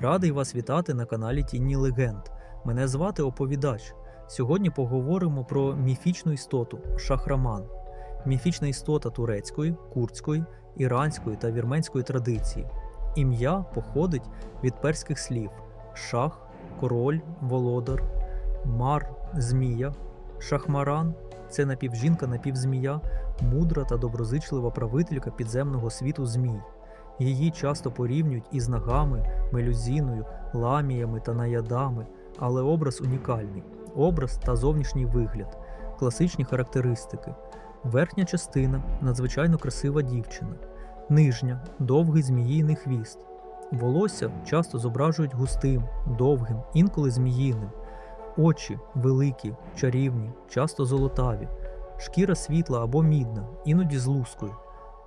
Радий вас вітати на каналі Тінні Легенд. Мене звати Оповідач. Сьогодні поговоримо про міфічну істоту Шахраман. Міфічна істота турецької, курдської, іранської та вірменської традиції. Ім'я походить від перських слів шах, король, володар, мар, змія, шахмаран це напівжінка, напівзмія, мудра та доброзичлива правителька підземного світу змій. Її часто порівнюють із нагами, мелюзіною, ламіями та наядами, але образ унікальний образ та зовнішній вигляд, класичні характеристики. Верхня частина надзвичайно красива дівчина, нижня довгий зміїний хвіст. Волосся часто зображують густим, довгим, інколи зміїним. Очі великі, чарівні, часто золотаві, шкіра світла або мідна, іноді з лускою.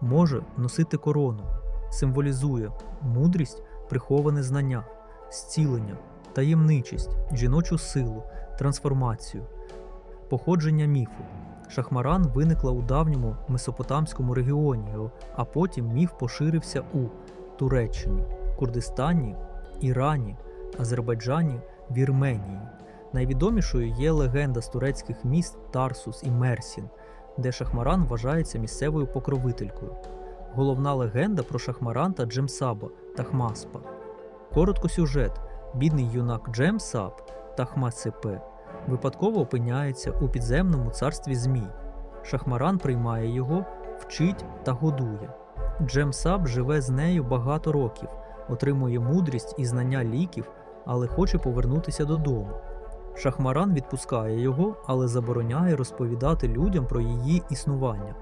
Може носити корону, символізує мудрість, приховане знання, зцілення, таємничість, жіночу силу, трансформацію. Походження міфу. Шахмаран виникла у давньому месопотамському регіоні, а потім міф поширився у Туреччині, Курдистані, Ірані, Азербайджані, Вірменії. Найвідомішою є легенда з турецьких міст Тарсус і Мерсін, де Шахмаран вважається місцевою покровителькою. Головна легенда про Шахмаран та Джемсаба Тахмаспа. Коротко сюжет. Бідний юнак Джемсаб Тахмасепе випадково опиняється у підземному царстві змій. Шахмаран приймає його, вчить та годує. Джемсаб живе з нею багато років, отримує мудрість і знання ліків, але хоче повернутися додому. Шахмаран відпускає його, але забороняє розповідати людям про її існування.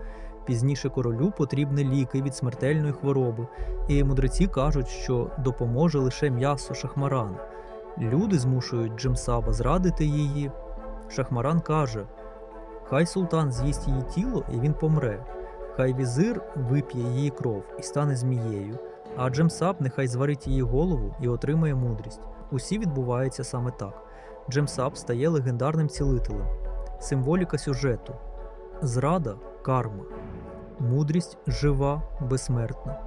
Пізніше королю потрібні ліки від смертельної хвороби, і мудреці кажуть, що допоможе лише м'ясо шахмарана. Люди змушують Джемсаба зрадити її. Шахмаран каже: Хай султан з'їсть її тіло, і він помре. Хай візир вип'є її кров і стане змією, а Джемсаб нехай зварить її голову і отримає мудрість. Усі відбувається саме так. Джемсаб стає легендарним цілителем, символіка сюжету, зрада карма, мудрість жива, безсмертна,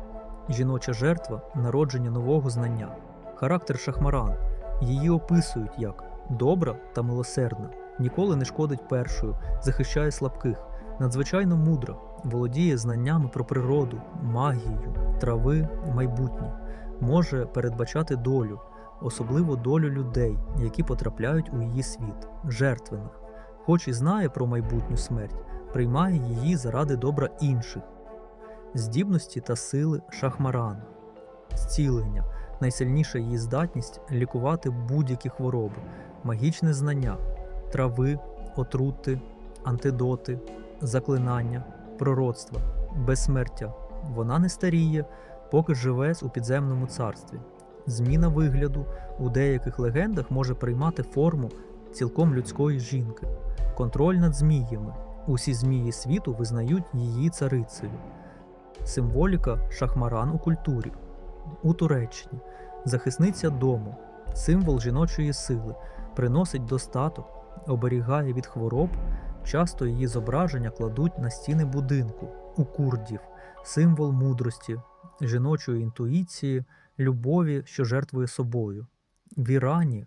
жіноча жертва народження нового знання, характер шахмаран. Її описують як добра та милосердна, ніколи не шкодить першою, захищає слабких, надзвичайно мудра, володіє знаннями про природу, магію, трави, майбутнє, може передбачати долю, особливо долю людей, які потрапляють у її світ, жертвених, хоч і знає про майбутню смерть, приймає її заради добра інших, здібності та сили шахмарана, зцілення найсильніша її здатність лікувати будь-які хвороби, магічне знання, трави, отрути, антидоти, заклинання, пророцтва, безсмертя. Вона не старіє, поки живе у підземному царстві. Зміна вигляду у деяких легендах може приймати форму цілком людської жінки, контроль над зміями. Усі змії світу визнають її царицею. Символіка шахмаран у культурі. У Туреччині, захисниця дому, символ жіночої сили, приносить достаток, оберігає від хвороб, часто її зображення кладуть на стіни будинку, у курдів, символ мудрості, жіночої інтуїції, любові, що жертвує собою. В Ірані.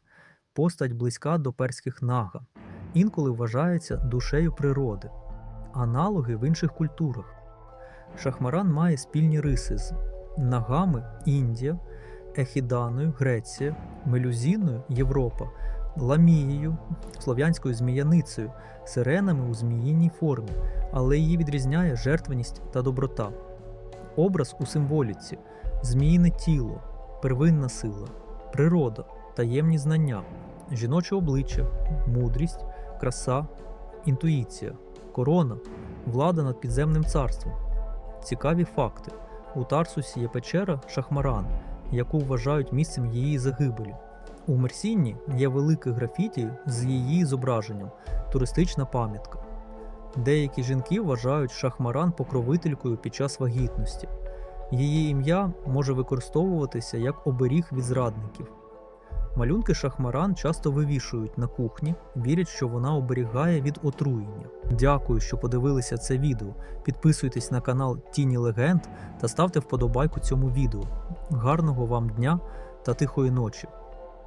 Постать близька до перських нага, інколи вважається душею природи, аналоги в інших культурах. Шахмаран має спільні риси з Нагами Індія, Ехіданою Греція, Мелюзіною Європа, Ламією, слов'янською зміяницею, сиренами у зміїній формі, але її відрізняє жертвеність та доброта. Образ у символіці, зміїне тіло, первинна сила, природа, таємні знання, жіноче обличчя, мудрість, краса, інтуїція, корона, влада над підземним царством. Цікаві факти. У Тарсусі є печера Шахмаран, яку вважають місцем її загибелі. У Мерсінні є велике графіті з її зображенням, туристична пам'ятка. Деякі жінки вважають Шахмаран покровителькою під час вагітності. Її ім'я може використовуватися як оберіг від зрадників. Малюнки шахмаран часто вивішують на кухні, вірять, що вона оберігає від отруєння. Дякую, що подивилися це відео. Підписуйтесь на канал Тіні Легенд та ставте вподобайку цьому відео. Гарного вам дня та тихої ночі!